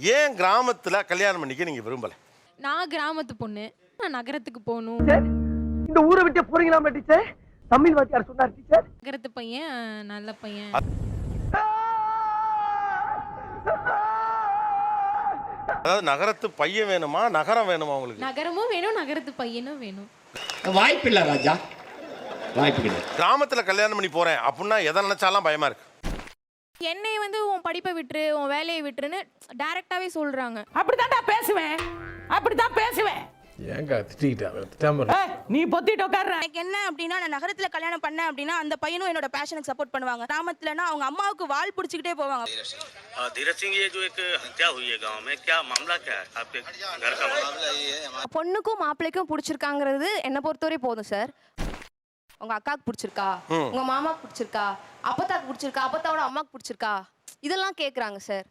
ஏன் கிராமத்துல கல்யாணம் பண்ணிக்க நீங்க விரும்பல? நான் கிராமத்து பொண்ணு. நான் நகரத்துக்கு போகணும். இந்த ஊரை விட்டு போறீங்களா டீச்சர்? தமிழ் வாத்தியார் சொன்னார் டீச்சர். நகரத்து பையன் நல்ல பையன். அதாவது நகரத்து பையன் வேணுமா நகரம் வேணுமா உங்களுக்கு? நகரமும் வேணும் நகரத்து பையனும் வேணும். வாய்ப்பில்லை ராஜா. வாய்ப்பு கிராமத்துல கல்யாணம் பண்ணி போறேன் அப்படின்னா எதை நினைச்சாலாம் பயமா இருக்கு. என்னை வந்து உன் படிப்பை விட்டுரு உன் வேலையை விட்டுருன்னு டைரக்டாவே சொல்றாங்க அப்படித்தான்டா பேசுவேன் அப்படித்தான் பேசுவேன் ஏங்க திட்டிக்கிட்டா திட்டாம இரு. ஏய், நீ பொத்திட்டு உட்கார்ற எனக்கு என்ன அப்படின்னா நான் நகரத்துல கல்யாணம் பண்ணேன் அப்படின்னா அந்த பையனும் என்னோட பேஷனுக்கு சப்போர்ட் பண்ணுவாங்க கிராமத்துலனா அவங்க அம்மாவுக்கு வால் பிடிச்சிக்கிட்டே போவாங்க धीरज सिंह ये जो एक हत्या हुई है गांव में क्या मामला क्या है आपके घर का मामला பொண்ணுக்கும் மாப்பிள்ளைக்கும் பிடிச்சிருக்காங்கிறது என்னை பொறுத்தவரை போதும் சார் உங்க அக்காவுக்கு பிடிச்சிருக்கா உங்க மாமாக்கு பிடிச்சிருக்கா அப்பத்தாக்கு பிடிச்சிருக்கா? அப்பத்தாவோட அம்மாக்கு பிடிச்சிருக்கா? இதெல்லாம் கேக்குறாங்க சார்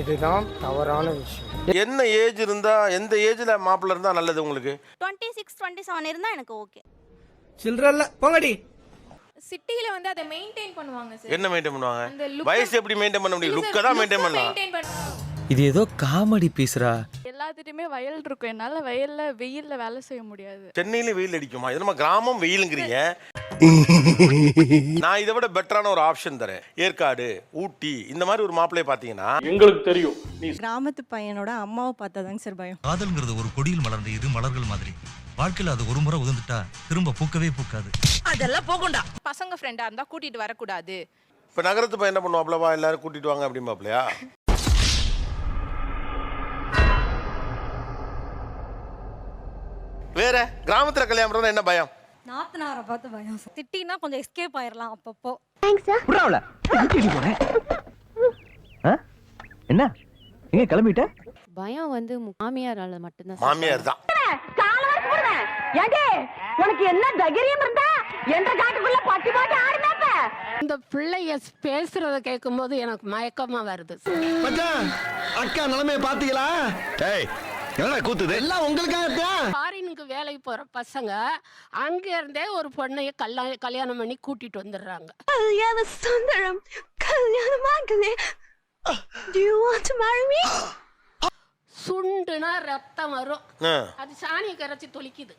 இதுதான் தவறான விஷயம். என்ன ஏஜ் இருந்தா எந்த ஏஜ்ல மாப்பிள்ள இருந்தா நல்லது உங்களுக்கு? டுவெண்ட்டி சிக்ஸ் டுவெண்ட்டி செவன் இருந்தா எனக்கு ஓகே சில்றல்ல போங்கடி. சிட்டில வந்து அதை மெயின்டைன் பண்ணுவாங்க சார் என்ன மெயின்டைன் அந்த பண்ணுவாங்க வயசு எப்படி மெயின்டைன் பண்ண முடியும்? லுக்கை தான் மெயின்டைன் பண்ணலாம் இது ஏதோ காமெடி பீஸ்ரா எல்லாத்துட்டுமே வயல் இருக்கும். என்னால வயல்ல வெயில்ல வேலை செய்ய முடியாது. சென்னையில வெயில் அடிக்குமா? இது நம்ம கிராமம் வெயிலுங்கிறீங்க. நான் இதை விட பெட்டரான ஒரு ஆப்ஷன் தரேன். ஏற்காடு ஊட்டி இந்த மாதிரி ஒரு மாப்பிள்ளைய பாத்தீங்கன்னா எங்களுக்கு தெரியும். நீ கிராமத்து பையனோட அம்மாவை பார்த்தாதாங்க சார் பயம். காதல்ங்கிறது ஒரு கொடியில் மலர்ந்த இரு மலர்கள் மாதிரி. வாழ்க்கையில அது ஒரு முறை உதிர்ந்துட்டா திரும்ப பூக்கவே பூக்காது. அதெல்லாம் போகும்டா. பசங்க ஃப்ரெண்டா இருந்தா கூட்டிட்டு வரக்கூடாது. இப்ப நகரத்து பையன் என்ன பண்ணுவாப்லவா எல்லாரும் கூட்டிட்டு வாங்க அப்படிம்பாப்லையா வேற கிராமத்துல கல்யாணம் பண்றதுனா என்ன பயம்? நாத்தனாரை பார்த்து பயம். திட்டினா கொஞ்சம் எஸ்கேப் ஆயிரலாம் அப்பப்போ. புறாவல என்ன? எங்க கிளம்பிட்ட? பயம் வந்து மாமியாரால மட்டும்தான் மாமியார் தான் உனக்கு என்ன தைரியம் இருந்தா என்ற காட்டுக்குள்ள பட்டி போட்டு ஆடுனாப்ப? இந்த பிள்ளைய பேசுறத கேட்கும் போது எனக்கு மயக்கமா வருது மச்சான் அக்கா நிலைமைய பாத்தீங்களா? டேய் என்னடா கூத்துது? எல்லாம் உங்களுக்காக வேலைக்கு போற பசங்க அங்க இருந்தே ஒரு பொண்ணைய கல்யாண கல்யாணம் பண்ணி கூட்டிட்டு வந்துடுறாங்க Kalyana Sundaram கல்யாணமாகலே Do you want to marry me? சுண்டுனா ரத்தம் வரும். அது சாணியை கரைச்சி தொளிக்குது.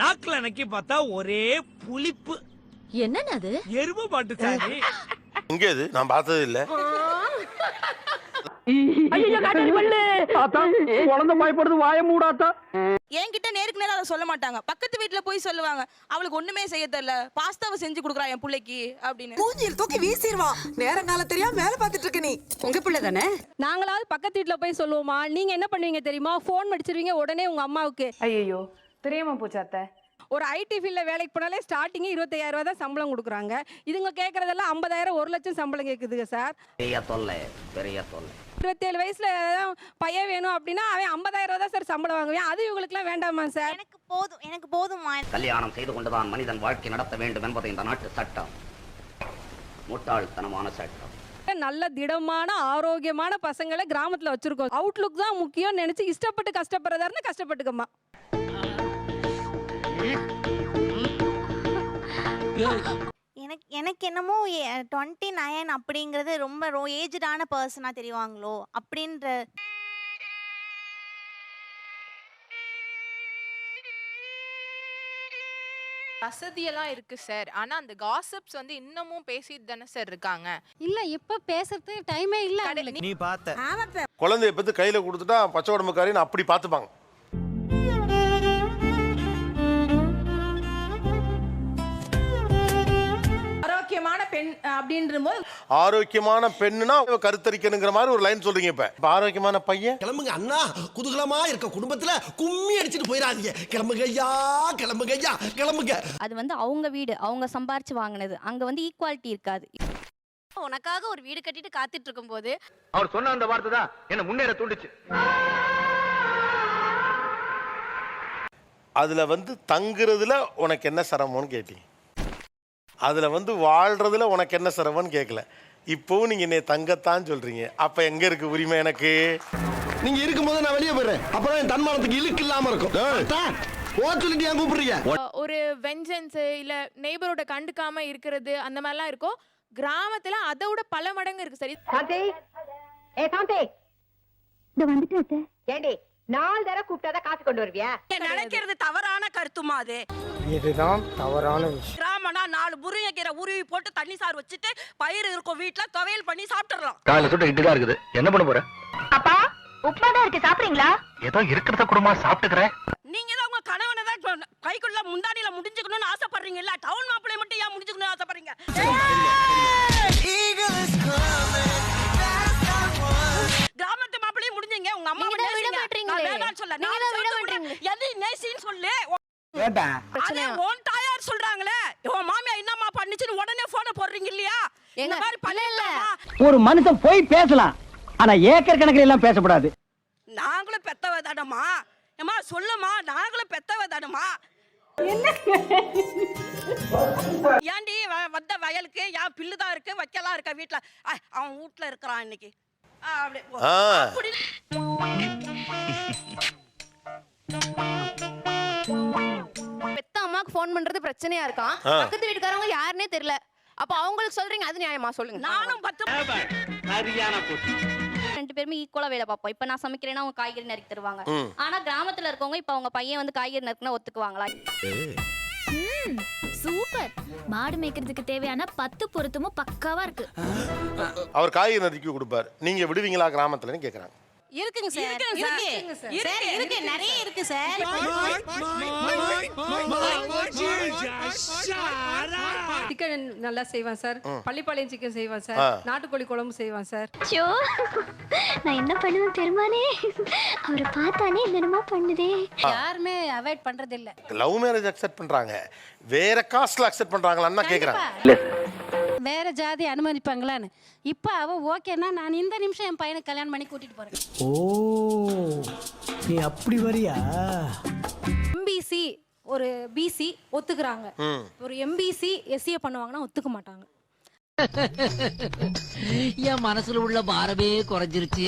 நாக்குல நக்கி பார்த்தா ஒரே புளிப்பு. என்னன்னு அது? எருமை மாட்டு சாணி. இங்க இது நான் பார்த்தது இல்ல. ஐயோ காட்டு பண்ணு. ஆத்தா குழந்தை பயப்படுது வாய மூடாத்தா என்கிட்ட நேருக்கு நேரம் அதை சொல்ல மாட்டாங்க. பக்கத்து வீட்ல போய் சொல்லுவாங்க அவளுக்கு ஒண்ணுமே செய்ய தெரியல. பாஸ்தாவை செஞ்சு கொடுக்குறா என் பிள்ளைக்கு அப்படின்னு. மூஞ்சில் தூக்கி வீசிடுவான் நேரம் காலம் தெரியாம வேலை பார்த்துட்டு இருக்க நீ. உங்க பிள்ளை தானே? நாங்களாவது பக்கத்து வீட்ல போய் சொல்லுவோமா? நீங்க என்ன பண்ணுவீங்க தெரியுமா? ஃபோன் அடிச்சிருவீங்க உடனே உங்க அம்மாவுக்கு. ஐயோ தெரியாம போச்சு அத்தை. ஒரு ஐடி ஃபீல்டில் வேலைக்கு போனாலே ஸ்டார்டிங்கே இருபத்தையாயிரம் ரூபா தான் சம்பளம் கொடுக்குறாங்க. இதுங்க கேட்குறதெல்லாம் ஐம்பதாயிரம் ஒரு லட்சம் சம்பளம் கேட்குதுங்க சார். பெரிய தொல்லை பெரிய தொல்லை. இருபத்தேழு வயசுல பையன் வேணும் அப்படின்னா அவன் ஐம்பதாயிரம் ரூபா தான் சார் சம்பளம் வாங்குவேன். அது இவங்களுக்குலாம் வேண்டாமா சார்? எனக்கு போதும் எனக்கு போதுமா கல்யாணம் செய்து கொண்டுதான் மனிதன் வாழ்க்கை நடத்த வேண்டும் என்பது இந்த நாட்டு சட்டம். முட்டாள்தனமான சட்டம். நல்ல திடமான ஆரோக்கியமான பசங்களை கிராமத்துல வச்சிருக்கோம். அவுட்லுக் தான் முக்கியம் நினைச்சு இஷ்டப்பட்டு கஷ்டப்படுறதா கஷ்டப்பட்டுக்கம்மா. எனக்கு எனக்கு என்னமோ டுவெண்ட்டி நைன் அப்படிங்கிறது ரொம்ப ரோ ஏஜ்டான பர்சனாக தெரிவாங்களோ அப்படின்ற வசதியெல்லாம் இருக்கு சார் ஆனா அந்த காசிப்ஸ் வந்து இன்னமும் பேசிட்டு தானே சார் இருக்காங்க. இல்ல இப்ப பேசுறதுக்கு டைமே இல்ல நீ பார்த்த. குழந்தைய பத்தி கையில கொடுத்துட்டா பச்சை உடம்புக்காரின்னு அப்படி பார்த்துப்பாங்க. அப்படின்ற போது ஆரோக்கியமான பெண்ணுனா கருத்தரிக்கணுங்கிற மாதிரி ஒரு லைன் சொல்றீங்க இப்ப. இப்ப ஆரோக்கியமான பையன்? கிளம்புங்க அண்ணா. குதூகலமா இருக்க குடும்பத்துல கும்மி அடிச்சிட்டு போயிடாதீங்க கிளம்புங்க ஐயா கிளம்புங்க. ஐயா கிளம்புங்க அது வந்து அவங்க வீடு அவங்க சம்பாரிச்சு வாங்கினது. அங்க வந்து ஈக்குவாலிட்டி இருக்காது. உனக்காக ஒரு வீடு கட்டிட்டு காத்துட்டு இருக்கும்போது அவர் சொன்ன அந்த வார்த்தை தான் என்ன முன்னேற தூண்டுச்சு. அதுல வந்து தங்குறதுல உனக்கு என்ன சிரமம்னு கேட்டீங்க? அதுல வந்து வாழ்றதுல உனக்கு என்ன சிரமம்னு கேட்கல இப்போவும் நீங்க என்னை தங்கத்தான் சொல்றீங்க. அப்ப எங்க இருக்கு உரிமை எனக்கு? நீங்க இருக்கும்போது நான் வெளியே போயிடுறேன். அப்பதான் என் தன்மானத்துக்கு இழுக்கு இல்லாம இருக்கும். ஒரு வெஞ்சன்ஸ் இல்ல நெய்பரோட கண்டுக்காம இருக்கிறது அந்த மாதிரிலாம் இருக்கும். கிராமத்துல அதை விட பல மடங்கு இருக்கு சரி. சாந்தி. ஏ சாந்தி. இந்த வந்துட்டு ஏண்டி நாலு தடவை கூப்பிட்டாதான் காசு கொண்டு வருவியா? நினைக்கிறது தவறான கருத்துமா அது. இதுதான் தவறான விஷயம். நாலு முருங்கைக்கீரை உருவி போட்டு தண்ணி சாறு வச்சுட்டு பயிர் இருக்கும் வீட்ல துவையல் பண்ணி சாப்பிட்டுறலாம். காலைல சுட்ட இட்டு தான் இருக்குது. என்ன பண்ண போற? அப்பா உப்புமா தான் இருக்கு. சாப்பிடுறீங்களா? ஏதோ இருக்கிறத குடும்பமா சாப்பிட்டுக்கிறேன். நீங்க தான் உங்க கணவனை தான் கைக்குள்ள முந்தானில முடிஞ்சுக்கணும்னு ஆசைப்படுறீங்கல்ல? டவுன் மாப்பிள்ளை மட்டும் ஏன் முடிஞ்சுக்கணும்னு ஆசைப்படுறீங்க? கிராமத்து மாப்பிள்ளையும் முடிஞ்சீங்க. உங்க அம்மா விட மாட்டீங்களே. சொல்ல. நீங்க விட சொல்ல மாட்டீங்களே. எது நேசின்னு சொல்லு. கேட்டா அதே உன் தாயார் சொல்றாங்களே உன் மாமியா என்னம்மா பண்ணுச்சுன்னு உடனே போடுறீங்க இல்லையா இந்த மாதிரி. பண்ணிடலாமா ஒரு மனுஷன் போய் பேசலாம். ஆனா ஏக்கர் கணக்கில் எல்லாம் பேசக்கூடாது. நாங்களும் பெத்தவ தானம்மா. ஏம்மா சொல்லுமா நாங்களும் பெத்தவ தானம்மா. ஏன்டி வ- வந்த வயலுக்கு ஏன் பில்லு தான் இருக்கு வைக்கலாம் இருக்க வீட்ல? ஐ, அவன் வீட்ல இருக்கிறான் இன்னைக்கு. ஆ, அப்படியே போ. ஆ. அப்படி. பெத்த அம்மாக்கு ஃபோன் பண்றது பிரச்சனையா இருக்கான். பக்கத்து வீட்டுக்காரவங்க யாருன்னே தெரியல. அப்ப அவங்களுக்கு சொல்றீங்க அது நியாயமா? சொல்லுங்க. நானும் பத்து ரெண்டு பேருமே ஈக்குவலா வேலை பார்ப்போம். இப்போ நான் சமைக்கிறேன்னா அவங்க காய்கறி நறுக்கி தருவாங்க. ஆனா கிராமத்துல இருக்கவங்க இப்போ அவங்க பையன் வந்து காய்கறி நறுக்குனா ஒத்துக்குவாங்களா? சூப்பர். மாடு மேய்க்கிறதுக்கு தேவையான பத்து பொருத்தமும் பக்காவா இருக்கு. அவர் காய்கறி நறுக்கி கொடுப்பார். நீங்க விடுவீங்களா கிராமத்துலன்னு கேக்குறாங்க. இருக்குங்க சார் இருக்குங்க சார். சார் இருக்கு நிறைய இருக்கு சார் சிக்கன் நல்லா செய்வான் சார் பள்ளிப்பாளையம் சிக்கன் செய்வான் சார். நாட்டுக்கோழி குழம்பு செய்வான் சார் ஐயோ நான் என்ன பண்ணுவேன் பெருமானே அவரை பார்த்தானே என்னென்னமோ பண்ணுதே யாருமே அவாய்ட் பண்றது இல்ல லவ் மேரேஜ் அக்செப்ட் பண்றாங்க வேற காஸ்ட்ல அக்செப்ட் பண்றாங்களான்னு கேக்குறாங்க வேற ஜாதி அனுமதிப்பாங்களான்னு. இப்போ அவ ஓகேன்னா நான் இந்த நிமிஷம் என் பையனை கல்யாணம் பண்ணி கூட்டிட்டு போறேன். ஓ நீ அப்படி வரியா? எம்பிசி ஒரு பிசி ஒத்துக்குறாங்க. ஒரு எம்பிசி எஸ்சிஏ பண்ணுவாங்கன்னா ஒத்துக்க மாட்டாங்க. என் மனசுல உள்ள பாரமே குறைஞ்சிருச்சு.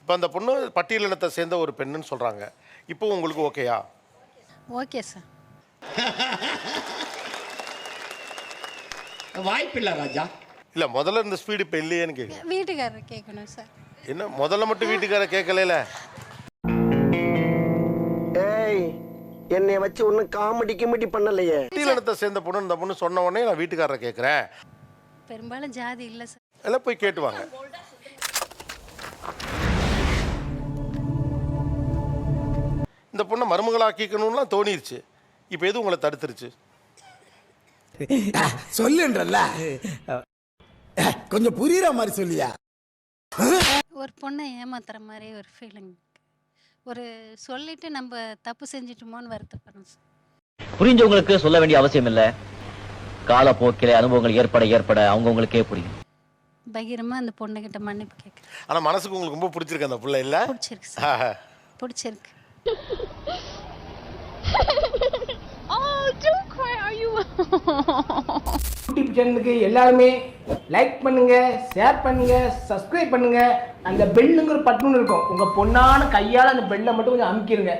இப்போ அந்த பொண்ணு பட்டியலினத்தை சேர்ந்த ஒரு பெண்ணுன்னு சொல்றாங்க. இப்போ உங்களுக்கு ஓகேயா? Okay sir. வாய்ப்பில்லை ராஜா. இல்ல முதல்ல இந்த ஸ்பீடு இப்போ இல்லையேன்னு கேட்குறேன் வீட்டுக்காரர் கேட்கணும் சார் என்ன முதல்ல மட்டும் வீட்டுக்கார கேட்கல ஏய் என்னை வச்சு ஒன்னும் காமெடி கிமெடி பண்ணலையே. பட்டியலினத்தை சேர்ந்த பொண்ணு இந்த பொண்ணு சொன்ன உடனே நான் வீட்டுக்காரரை கேட்குறேன் பெரும்பாலும் ஜாதி இல்லை சார் எல்லாம் போய் கேட்டுவாங்க இந்த பொண்ணை மருமகளாக்கிக்கணும்லாம் தோணிருச்சு. இப்போ எது உங்களை தடுத்துருச்சு? சொல்லுன்றல்ல. கொஞ்சம் புரியுற மாதிரி சொல்லியா? ஒரு பொண்ணை ஏமாத்துற மாதிரி ஒரு ஃபீலிங் ஒரு சொல்லிட்டு நம்ம தப்பு செஞ்சிட்டோமோன்னு வருத்தப்படுறோம் சார் புரிஞ்சவங்களுக்கு சொல்ல வேண்டிய அவசியம் இல்ல. காலப்போக்கில அனுபவங்கள் ஏற்பட ஏற்பட அவங்கவுங்களுக்கே புரியும். பகிரமா அந்த பொண்ணுகிட்ட மன்னிப்பு கேட்குறேன் ஆனா மனசுக்கு உங்களுக்கு ரொம்ப பிடிச்சிருக்கு அந்த பிள்ளை இல்ல? பிடிச்சிருக்கு சார். பிடிச்சிருக்கு. யூடியூப் சேனலுக்கு எல்லாருமே லைக் பண்ணுங்க ஷேர் பண்ணுங்க சப்ஸ்கிரைப் பண்ணுங்க. அந்த பெல்லுங்கிற பட்டன் இருக்கும். உங்க பொண்ணான கையால அந்த பெல்லை மட்டும் கொஞ்சம் அமுக்கிடுங்க